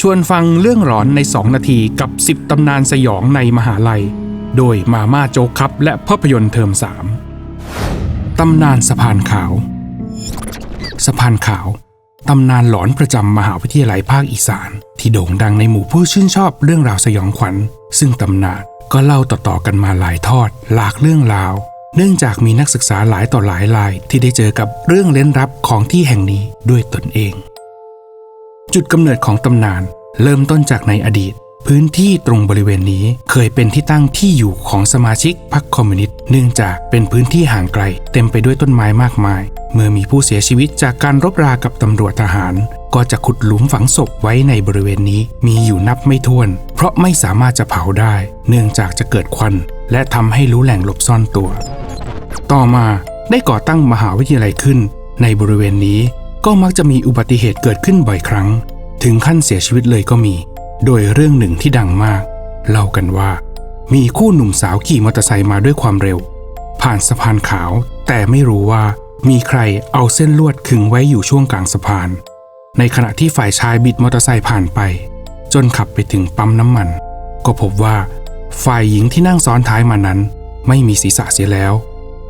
ชวนฟังเรื่องหลอนใน 2 นาทีกับ 10 ตำนานสยองในมหาลัย โดยมาม่าโจ๊กครับ และภาพยนตร์เทอม 3 ตำนานสะพานขาว สะพานขาว ตำนานหลอนประจำมหาวิทยาลัยภาคอีสาน ที่โด่งดังในหมู่ผู้ชื่นชอบเรื่องราวสยองขวัญ ซึ่งตำนานก็เล่าต่อๆกันมาหลายทอด หลากเรื่องราว เนื่องจากมีนักศึกษาหลายต่อหลายราย ที่ได้เจอกับเรื่องเล้นลับของที่แห่งนี้ด้วยตนเอง จุดกำเนิดของตำนาน เริ่มต้นจากในอดีต พื้นที่ตรงบริเวณนี้เคยเป็นที่ตั้งที่อยู่ของสมาชิกพรรคคอมมิวนิสต์เนื่องจากเป็นพื้นที่ห่างไกล เต็มไปด้วยต้นไม้มากมาย เมื่อมีผู้เสียชีวิตจากการรบรากับตำรวจทหาร ก็จะขุดหลุมฝังศพไว้ในบริเวณนี้มีอยู่นับไม่ถ้วน เพราะไม่สามารถจะเผาได้ เนื่องจากจะเกิดควัน และทำให้รู้แหล่งหลบซ่อนตัว ต่อมาได้ก่อตั้งมหาวิทยาลัยขึ้น ในบริเวณนี้ ก็มักจะมีอุบัติเหตุเกิดขึ้นบ่อยครั้ง ถึงขั้นเสียชีวิตเลยก็มี โดยเรื่องหนึ่งที่ดังมาก เล่ากันว่า มีคู่หนุ่มสาวขี่มอเตอร์ไซค์มาด้วยความเร็ว ผ่านสะพานขาว แต่ไม่รู้ว่ามีใครเอาเส้นลวดขึงไว้อยู่ช่วงกลางสะพาน ในขณะที่ฝ่ายชายบิดมอเตอร์ไซค์ผ่านไป จนขับไปถึงปั๊มน้ำมัน ก็พบว่า ฝ่ายหญิงที่นั่งซ้อนท้ายมานั้น ไม่มีศีรษะเสียแล้ว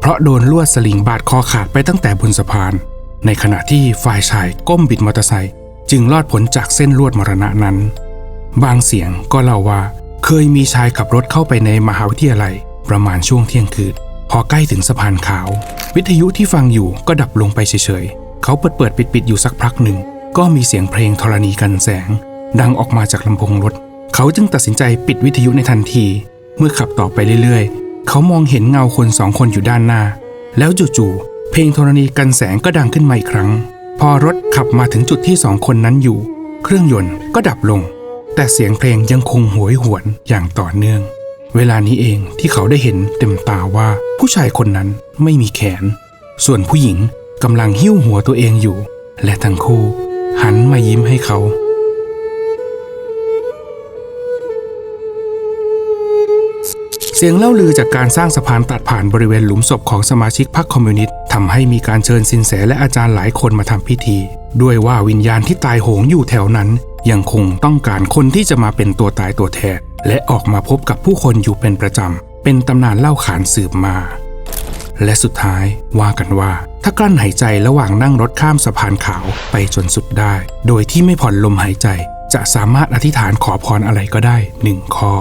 เพราะโดนลวดสลิงบาดคอขาดไปตั้งแต่บนสะพาน ในขณะที่ฝ่ายชายก้มบิดมอเตอร์ไซค์จึงรอดพ้นจากเส้นลวดมรณะนั้น บางเสียงก็เล่าว่า เคยมีชายขับรถเข้าไปในมหาวิทยาลัยประมาณช่วงเที่ยงคืนพอใกล้ถึงสะพานขาว วิทยุที่ฟังอยู่ก็ดับลงไปเฉยๆ เขาเปิดเปิดปิดปิดอยู่สักพักหนึ่ง ก็มีเสียงเพลงธรณีกันแสง ดังออกมาจากลำโพงรถ เขาจึงตัดสินใจปิดวิทยุในทันที เมื่อขับต่อไปเรื่อยๆ เขามองเห็นเงาคนสองคนอยู่ด้านหน้า แล้วจู่ๆ เพลงธรณีกันแสงก็ดังขึ้นมาอีกครั้ง พอรถขับมาถึงจุดที่สองคนนั้นอยู่ เครื่องยนต์ก็ดับลง แต่เสียงเพลงยังคงหวยหวนอย่างต่อเนื่อง เวลานี้เองที่เขาได้เห็นเต็มตาว่าผู้ชายคนนั้นไม่มีแขน ส่วนผู้หญิงกำลังหิ้วหัวตัวเองอยู่ และทั้งคู่ หันมายิ้มให้เขา เสียงเล่าลือจากการสร้างสะพานตัดผ่านบริเวณหลุมศพของสมาชิกพรรคคอมมิวนิสต์ทำให้มีการเชิญสินแสและอาจารย์หลายคนมาทำพิธี ด้วยว่าวิญญาณที่ตายโหงอยู่แถวนั้น ยังคงต้องการคนที่จะมาเป็นตัวตายตัวแทน และออกมาพบกับผู้คนอยู่เป็นประจำ เป็นตำนานเล่าขานสืบมา และสุดท้ายว่ากันว่า ถ้ากลั้นหายใจระหว่างนั่งรถข้ามสะพานขาวไปจนสุดได้ โดยที่ไม่ผ่อนลมหายใจ จะสามารถอธิษฐานขอพรอะไรก็ได้หนึ่งข้อ